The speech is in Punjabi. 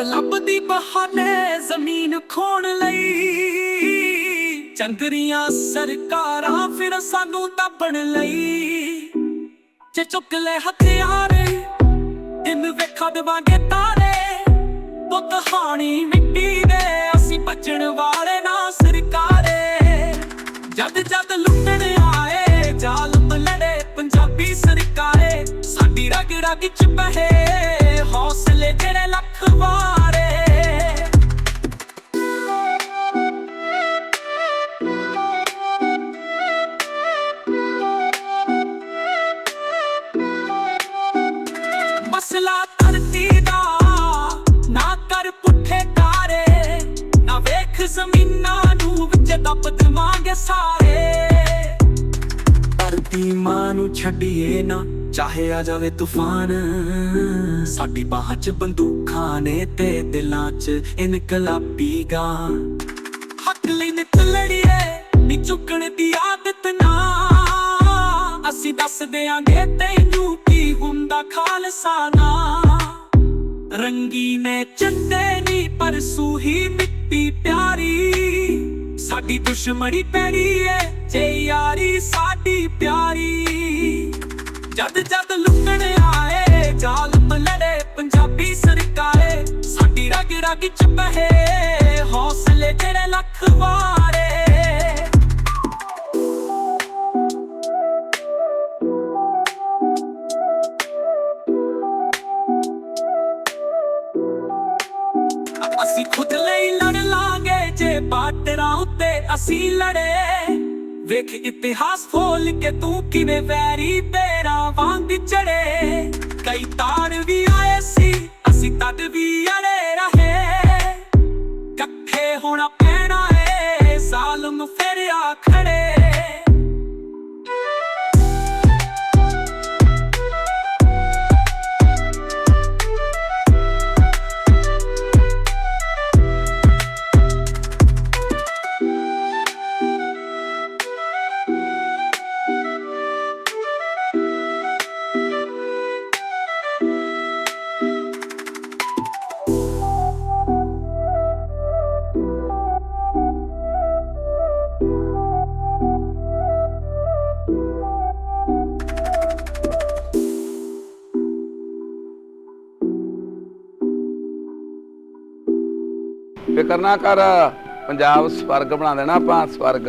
ਲੱਭਦੀ ਬਹਾਨੇ ਜ਼ਮੀਨ ਖੋਣ ਲਈ। ਚੰਦਰੀਆਂ, ਸਰਕਾਰਾਂ ਫਿਰ ਸਾਨੂੰ ਦੱਬਣ ਲਈ। ਜੇ ਚੁੱਕ ਲੈ ਹਥਿਆਰੇ, ਦਿਨ ਵੇਖਾ ਦੇਵਾਂਗੇ ਤਾਰੇ। ਪੁੱਤ ਹਾਣੀ ਮਿੱਟੀ ਦੇ, ਅਸੀਂ ਬਚਣ ਵਾਲੇ ਨਾ ਸਰਕਾਰੇ। ਜਦ ਜਦ ਲੁੱਟਣ ਆਏ, ਜ਼ਾਲਮ ਲੜੇ ਪੰਜਾਬੀ ਸਰਕਾਰੇ। ਸਾਡੀ ਰਗ ਰਗ ਚ ਬਹੇ। ਮਸਲਾ ਧਰਤੀ ਦਾ। ਨਾ ਕਰ ਪੁੱਠੇ ਕਾਰੇ ਨਾ ਵੇਖ ਜ਼ਮੀਨਾਂ ਨੂੰ ਵਿੱਚ ਦੱਬ ਦੇਵਾਂਗੇ ਸਾਰੇ। ਧਰਤੀ ਮਾਂ ਨੂੰ ਛੱਡੀਏ ਨਾ, ਚਾਹੇ ਆ ਜਾਵੇ ਤੂਫਾਨ। ਸਾਡੀ ਬਾਹਾਂ 'ਚ ਬੰਦੂਕਾਂ ਨੇ ਤੇ ਦਿਲਾਂ 'ਚ ਇਨਕਲਾਬੀ ਗਾਂ। ਹੱਕ ਲਈ ਨਿਤ ਲੜੀਏ ਨੀ ਚੁੱਕਣ ਦੀ ਆਦਤ ਨਾ। ਅਸੀਂ ਦੱਸ ਦਿਆਂਗੇ ਤੈਨੂੰ ਕੀ ਹੁੰਦਾ ਖਾ ਖਾਲਸਾ ਨਾ ਰੰਗੀਨੇ ਚੰਦੇ ਨੀ, ਪਰ ਸੂਹੀ ਮਿੱਟੀ ਪਿਆਰੀ। ਸਾਡੀ ਦੁਸ਼ਮਣੀ ਪੈਰੀ ਏ, ਜੇ ਯਾਰੀ ਸਾਡੀ ਪਿਆਰੀ। ਜਦ ਜਦ ਲੁੱਟਣ ਆਏ, ਜ਼ਾਲਮ ਲੜੇ ਪੰਜਾਬੀ ਸਰਕਾਰੇ। ਸਾਡੀ ਰਗ ਰਗ ਚ ਬਹੇ। ਖੁਦ ਲਈ ਲੜ ਲਾਂਗੇ ਜੇ ਬਾਟਰਾਂ ਉੱਤੇ ਅਸੀਂ ਲੜੇ। ਵੇਖ ਇਤਿਹਾਸ ਫੋਲ ਕੇ ਤੂੰ ਕਿਵੇਂ ਵੈਰੀ ਤੇਰਾ ਵਾਂਗ ਚੜੇ। ਕਈ ਤਾਰ ਵੀ ਆਏ ਸੀ ਫਿਕਰ ਨਾ ਕਰ ਪੰਜਾਬ ਸਵਰਗ ਬਣਾ ਦੇਣਾ ਆਪਾਂ ਸਵਰਗ।